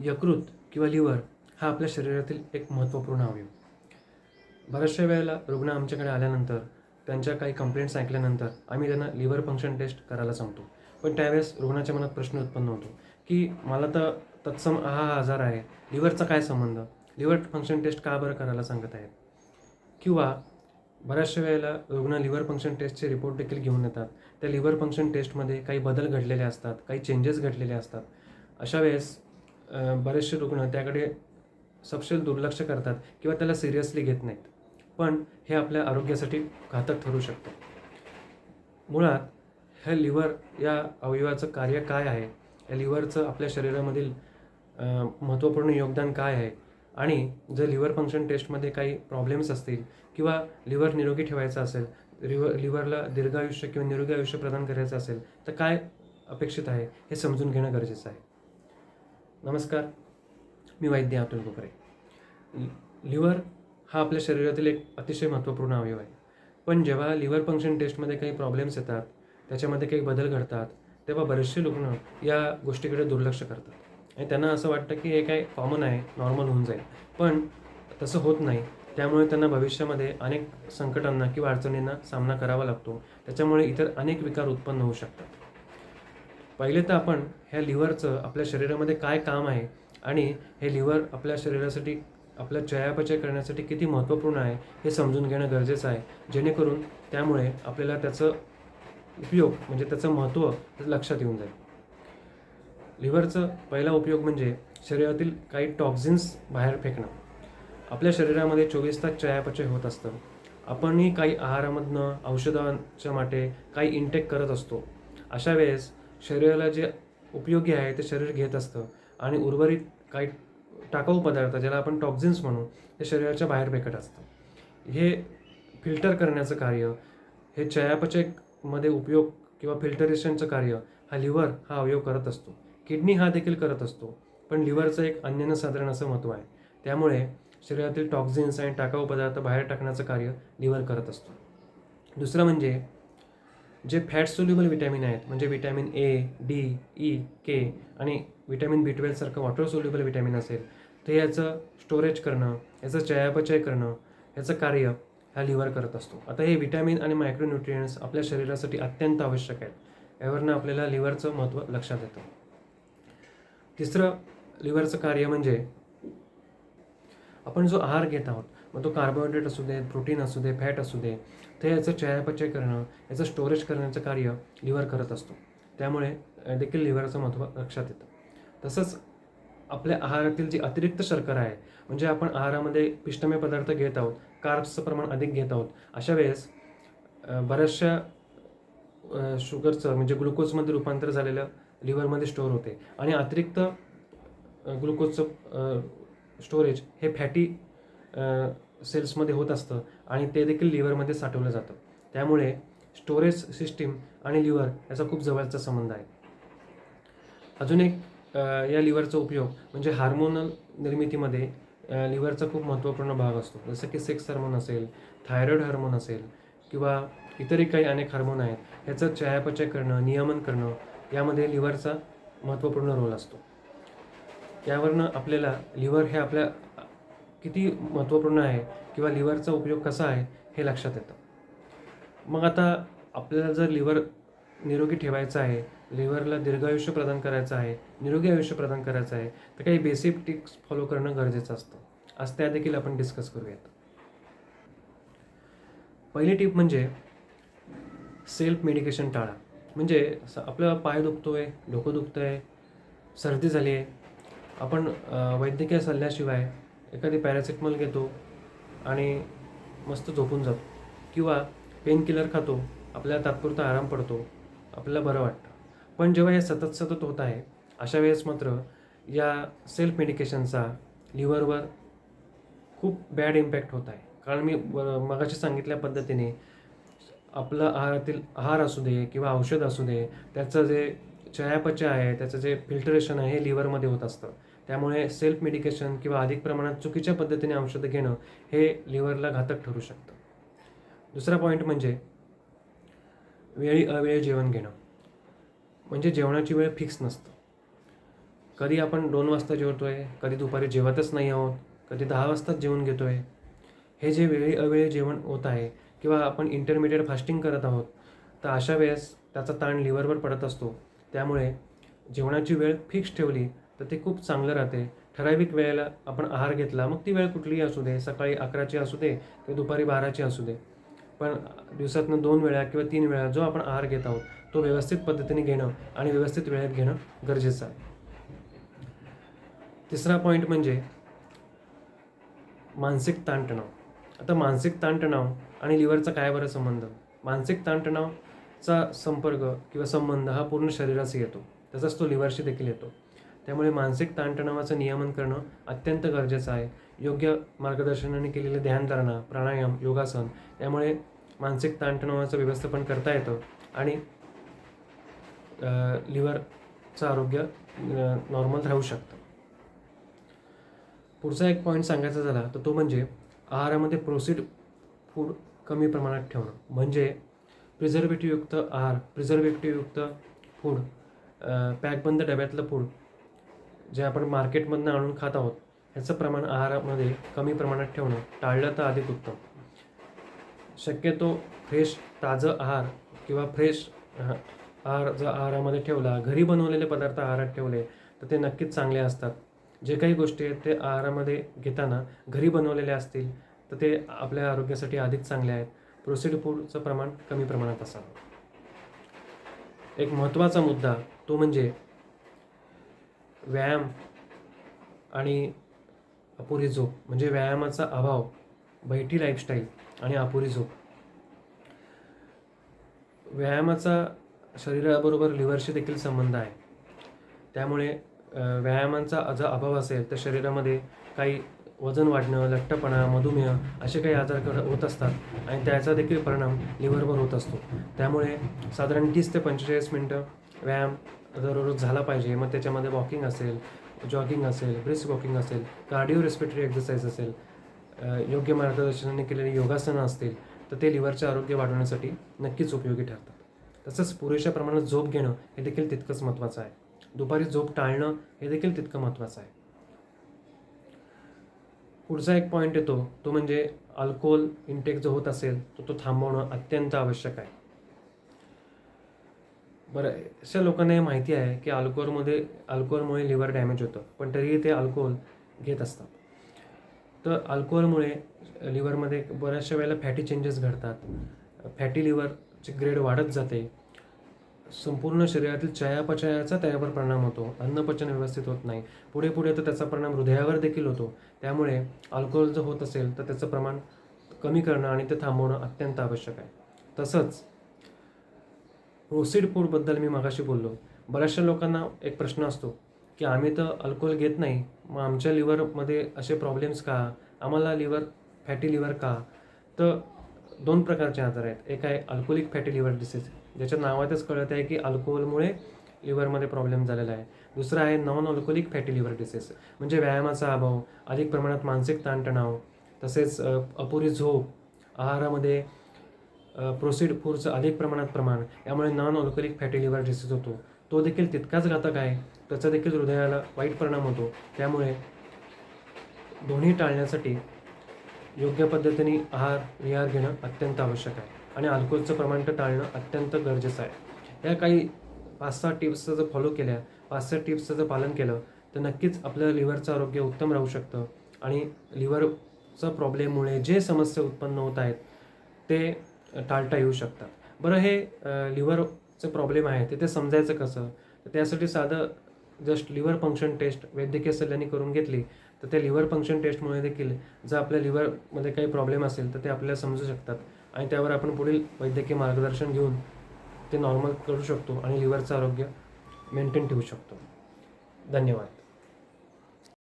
यकृत किंवा लिव्हर हा आपल्या शरीरातील एक महत्त्वपूर्ण अवयव. बऱ्याचशा वेळेला रुग्ण आमच्याकडे आल्यानंतर त्यांच्या काही कंप्लेंट्स ऐकल्यानंतर आम्ही त्यांना लिव्हर फंक्शन टेस्ट करायला सांगतो. पण त्यावेळेस रुग्णाच्या मनात प्रश्न उत्पन्न होतो की मला तर तत्सम हा हा आजार आहे लिव्हरचा काय संबंध? लिव्हर फंक्शन टेस्ट का बरं करायला सांगत आहेत? किंवा बऱ्याचशा वेळेला रुग्ण लिव्हर फंक्शन टेस्टचे रिपोर्ट देखील घेऊन येतात. त्या लिव्हर फंक्शन टेस्टमध्ये काही बदल घडलेले असतात काही चेंजेस घडलेले असतात. अशा वेळेस बरेचसे रुग्ण त्याकडे सपशेल दुर्लक्ष करतात किंवा त्याला सिरियसली घेत नाहीत. पण हे आपल्या आरोग्यासाठी घातक ठरू शकतं. मुळात हे लिव्हर या अवयवाचं कार्य काय आहे? या लिव्हरचं आपल्या शरीरामधील महत्त्वपूर्ण योगदान काय आहे? आणि जर लिव्हर फंक्शन टेस्टमध्ये काही प्रॉब्लेम्स असतील किंवा लिव्हर निरोगी ठेवायचं असेल लिव्हर लिव्हरला दीर्घायुष्य किंवा निरोगी आयुष्य प्रदान करायचं असेल तर काय अपेक्षित आहे हे समजून घेणं गरजेचं आहे. नमस्कार. मी वैद्य अतुल कोकरे लिव्हर हा आपल्या शरीरातील एक अतिशय महत्त्वपूर्ण अवयव आहे. पण जेव्हा लिव्हर फंक्शन टेस्टमध्ये काही प्रॉब्लेम्स येतात त्याच्यामध्ये काही बदल घडतात तेव्हा बरेचसे रुग्ण या गोष्टीकडे दुर्लक्ष करतात. आणि त्यांना असं वाटतं की हे काय कॉमन आहे नॉर्मल होऊन जाईल. पण तसं होत नाही. त्यामुळे त्यांना भविष्यामध्ये अनेक संकटांना किंवा अडचणींना सामना करावा लागतो. त्याच्यामुळे इतर अनेक विकार उत्पन्न होऊ शकतात. पहिले तर आपण ह्या लिव्हरचं आपल्या शरीरामध्ये काय काम आहे आणि हे लिव्हर आपल्या शरीरासाठी आपल्या चयापचय करण्यासाठी किती महत्त्वपूर्ण आहे हे समजून घेणं गरजेचं आहे. जेणेकरून त्यामुळे आपल्याला त्याचं उपयोग म्हणजे त्याचं महत्त्व लक्षात येऊन जाईल. लिव्हरचं पहिला उपयोग म्हणजे शरीरातील काही टॉक्झिन्स बाहेर फेकणं. आपल्या शरीरामध्ये चोवीस तास चयापचय होत असतं. आपणही काही आहारामधनं औषधांच्या माटे काही इंटेक करत असतो. अशा वेळेस शरीराला जे उपयोगी आहे ते शरीर घेत असतं आणि उर्वरित काही टाकाऊ पदार्थ ज्याला आपण टॉक्झिन्स म्हणू हे शरीराच्या बाहेर फेकत असतं. हे फिल्टर करण्याचं कार्य हे चयापचयमध्ये उपयोग किंवा फिल्टरेशनचं कार्य हा लिव्हर हा अवयव करत असतो. किडनी हा देखील करत असतो पण लिव्हरचं एक अन्यनसाधारण असं महत्त्व आहे. त्यामुळे शरीरातील टॉक्झिन्स आणि टाकाऊ पदार्थ बाहेर टाकण्याचं कार्य लिव्हर करत असतो. दुसरं म्हणजे जे फॅट सोल्युबल विटॅमिन आहेत म्हणजे vitamin A D E K आणि विटॅमिन बी ट्वेल्वसारखं वॉटर सोल्युबल विटॅमिन असेल ते याचं स्टोरेज करणं याचं चयापचय करणं याचं कार्य हा लिव्हर करत असतो. आता हे विटॅमिन आणि मायक्रोन्युट्रियन्स आपल्या शरीरासाठी अत्यंत आवश्यक आहेत. यावरनं आपल्याला लिव्हरचं महत्त्व लक्षात येतं. तिसरं लिव्हरचं कार्य म्हणजे आपण जो आहार घेत आहोत मग तो कार्बोहायड्रेट असू दे प्रोटीन असू दे फॅट असू दे ते याचं चयापचय करणं याचं स्टोरेज करण्याचं कार्य लिव्हर करत असतो. त्यामुळे देखील लिव्हरचं महत्त्व लक्षात येतं. तसंच आपल्या आहारातील जी अतिरिक्त शर्करा आहे म्हणजे आपण आहारामध्ये पिष्टमय पदार्थ घेत आहोत कार्ब्सचं प्रमाण अधिक घेत आहोत अशा वेळेस बऱ्याचशा शुगरचं म्हणजे ग्लुकोजमध्ये रूपांतर झालेलं लिव्हरमध्ये स्टोअर होते. आणि अतिरिक्त ग्लुकोजचं स्टोरेज हे फॅटी सेल्समध्ये होत असतं आणि ते देखील लिव्हरमध्ये साठवलं जातं. त्यामुळे स्टोरेज सिस्टीम आणि लिव्हर याचा खूप जवळचा संबंध आहे. अजून एक या लिव्हरचा उपयोग म्हणजे हार्मोनल निर्मितीमध्ये लिव्हरचा खूप महत्त्वपूर्ण भाग असतो. जसं की सेक्स हार्मोन असेल थायरॉइड हार्मोन असेल किंवा इतरही काही अनेक हार्मोन आहेत ह्याचं चयापचय करणं नियमन करणं यामध्ये लिव्हरचा महत्त्वपूर्ण रोल असतो. यावरनं आपल्याला लिव्हर हे आपल्या किती महत्त्वपूर्ण आहे किंवा लिव्हरचा उपयोग कसा आहे हे लक्षात येतं. मग आता आपल्याला जर लिव्हर निरोगी ठेवायचं आहे लिव्हरला दीर्घायुष्य प्रदान करायचं आहे निरोगी आयुष्य प्रदान करायचं आहे तर काही बेसिक टिप्स फॉलो करणं गरजेचं असतं. आज त्या देखील आपण डिस्कस करूयात. पहिली टिप म्हणजे सेल्फ मेडिकेशन टाळा. म्हणजे आपलं पाय आहे डोकं दुखतंय सर्दी झाली आहे आपण वैद्यकीय सल्ल्याशिवाय एखादी पॅरासिटमॉल घेतो आणि मस्त झोपून जातो. किंवा पेनकिलर खातो आपल्याला तात्पुरता आराम पडतो आपल्याला बरं वाटतं. पण जेव्हा हे सतत सतत होत आहे अशा वेळेस मात्र या सेल्फ मेडिकेशनचा लिव्हरवर खूप बॅड इम्पॅक्ट होत आहे. कारण मी मगाशी सांगितल्या पद्धतीने आपलं आहारातील आहार असू दे किंवा औषध असू दे त्याचं जे चयापचय आहे त्याचं जे फिल्टरेशन आहे हे लिव्हरमध्ये होत असतं. त्यामुळे सेल्फ मेडिकेशन किंवा अधिक प्रमाणात चुकीच्या पद्धतीने औषधं घेणं हे लिव्हरला घातक ठरू शकतं. दुसरा पॉईंट म्हणजे वेळी अवेळी जेवण घेणं. म्हणजे जेवणाची वेळ फिक्स नसतं. कधी आपण दोन वाजता जेवतो आहे कधी दुपारी जेवतच नाही आहोत कधी दहा वाजताच जेवण घेतो आहे हे जे वेळी अवेळी जेवण होत आहे किंवा आपण इंटरमिडिएट फास्टिंग करत आहोत तर अशा वेळेस त्याचा ताण लिव्हरवर पडत असतो. त्यामुळे जेवणाची वेळ फिक्स ठेवली तर ते खूप चांगलं राहते. ठराविक वेळेला आपण आहार घेतला मग ती वेळ कुठलीही असू दे सकाळी अकराची असू दे किंवा दुपारी बाराची असू दे. पण दिवसातनं दोन वेळा किंवा तीन वेळा जो आपण आहार घेत आहोत तो व्यवस्थित पद्धतीने घेणं आणि व्यवस्थित वेळेत घेणं गरजेचं आहे. तिसरा पॉईंट म्हणजे मानसिक ताणतणाव. आता मानसिक ताणतणाव आणि लिव्हरचा काय बरं संबंध? मानसिक ताणतणावचा संपर्क किंवा संबंध हा पूर्ण शरीराशी येतो. तसंच तो लिव्हरशी देखील येतो. त्यामुळे मानसिक ताणतणावाचं नियमन करणं अत्यंत गरजेचं आहे. योग्य मार्गदर्शनाने केलेले ध्यानधारणा प्राणायाम योगासन यामुळे मानसिक ताणतणावाचं व्यवस्थापन करता येतं आणि लिव्हरचं आरोग्य नॉर्मल राहू शकतं. पुढचा एक पॉईंट सांगायचा झाला तर तो म्हणजे आहारामध्ये प्रोसीड फूड कमी प्रमाणात ठेवणं. म्हणजे प्रिझर्वेटिव्हयुक्त आहार प्रिझर्वेटिव्हयुक्त फूड पॅकबंद डब्यातलं फूड जे आपण मार्केटमधनं आणून खात आहोत ह्याचं प्रमाण आहारामध्ये कमी प्रमाणात ठेवणं टाळलं तर अधिक उत्तम. शक्यतो फ्रेश ताजं आहार किंवा फ्रेश आहार जर आहारामध्ये ठेवला घरी बनवलेले पदार्थ आहारात ठेवले तर ते नक्कीच चांगले असतात. जे काही गोष्टी आहेत ते आहारामध्ये घेताना घरी बनवलेले असतील तर ते आपल्या आरोग्यासाठी अधिक चांगले आहेत. प्रोसीड फूडचं प्रमाण कमी प्रमाणात असावं. एक महत्त्वाचा मुद्दा तो म्हणजे व्यायाम आणि अपुरी झोप म्हणजे व्यायामाचा अभाव बैठी लाईफस्टाईल आणि अपुरी झोप. व्यायामाचा शरीराबरोबर लिव्हरशी देखील संबंध आहे. त्यामुळे व्यायामांचा जर अभाव असेल तर शरीरामध्ये काही वजन वाढणं लठ्ठपणा मधुमेह असे काही आजार होत असतात आणि त्याचा देखील परिणाम लिव्हरवर होत असतो. त्यामुळे साधारण तीस ते पंचेचाळीस मिनटं व्यायाम दररोज झाला पाहिजे. मग त्याच्यामध्ये वॉकिंग असेल जॉगिंग असेल ब्रिस्क वॉकिंग असेल कार्डिओ रेस्पिरेटरी एक्सरसाइज असेल योग्य मार्गदर्शनाने केलेली योगासनं असतील तर ते लिव्हरचे आरोग्य वाढवण्यासाठी नक्कीच उपयोगी ठरतात. तसंच पुरेशा प्रमाणात झोप घेणं हे देखील तितकंच महत्त्वाचं आहे. दुपारी झोप टाळणं हे देखील तितकं महत्त्वाचं आहे. पुढचा एक पॉईंट येतो तो म्हणजे अल्कोहोल इंटेक जो होत असेल तो तो थांबवणं अत्यंत आवश्यक आहे. बरं अशा लोकांना हे माहिती आहे की अल्कोहोलमध्ये अल्कोहोलमुळे लिव्हर डॅमेज होतं पण तरीही ते अल्कोहोल घेत असतात. तर अल्कोहोलमुळे लिव्हरमध्ये बऱ्याचशा वेळेला फॅटी चेंजेस घडतात. फॅटी लिव्हरची ग्रेड वाढत जाते. संपूर्ण शरीरातील चयापचयाचा त्यावर परिणाम होतो. अन्नपचन व्यवस्थित होत नाही. पुढे पुढे तर त्याचा परिणाम हृदयावर देखील होतो. त्यामुळे अल्कोहोल जर होत असेल तर त्याचं प्रमाण कमी करणं आणि ते थांबवणं अत्यंत आवश्यक आहे. तसंच प्रोसीड फूडबद्दल मी मागाशी बोललो. बऱ्याचशा लोकांना एक प्रश्न असतो की आम्ही तर अल्कोहोल घेत नाही मग आमच्या लिव्हरमध्ये असे प्रॉब्लेम्स का? आम्हाला लिव्हर फॅटी लिव्हर का? तर दोन प्रकारचे आजार आहेत. एक आहे अल्कोहोलिक फॅटी लिव्हर डिसीज ज्याच्या नावातच कळत आहे की अल्कोहोलमुळे लिव्हरमध्ये प्रॉब्लेम झालेला आहे. दुसरा आहे non alcoholic fatty liver disease म्हणजे व्यायामाचा अभाव अधिक प्रमाणात मानसिक ताणतणाव तसेच अपुरी झोप आहारामध्ये प्रोसीड फूडचं अधिक प्रमाणात प्रमाण यामुळे non alcoholic fatty liver disease होतो. तो देखील तितकाच घातक आहे. त्याचा देखील हृदयाला वाईट परिणाम होतो. त्यामुळे दोन्ही टाळण्यासाठी योग्य पद्धतीने आहार विहार घेणं अत्यंत आवश्यक आहे. आणि अल्कोहोलचं प्रमाण तर टाळणं अत्यंत गरजेचं आहे. या काही पाच सहा टिप्सचं जर फॉलो केल्या पाच सहा टिप्सचं जर पालन केलं तर नक्कीच आपलं लिव्हरचं आरोग्य उत्तम राहू शकतं. आणि लिव्हरचं प्रॉब्लेममुळे जे समस्या उत्पन्न होत आहेत ते टाळता येऊ शकतात. बरं हे लिव्हरचं प्रॉब्लेम आहे ते ते समजायचं कसं? तर त्यासाठी साधं जस्ट लिव्हर फंक्शन टेस्ट वैद्यकीय सल्ल्याने करून घेतली तर त्या लिव्हर फंक्शन टेस्टमुळे देखील जर आपल्या लिव्हरमध्ये काही प्रॉब्लेम असेल तर ते आपल्याला समजू शकतात. आणि त्यावर आपण पुढील वैद्यकीय मार्गदर्शन घेऊन ते नॉर्मल करू शकतो आणि लिव्हरचं आरोग्य मेंटेन ठेवू शकतो. धन्यवाद.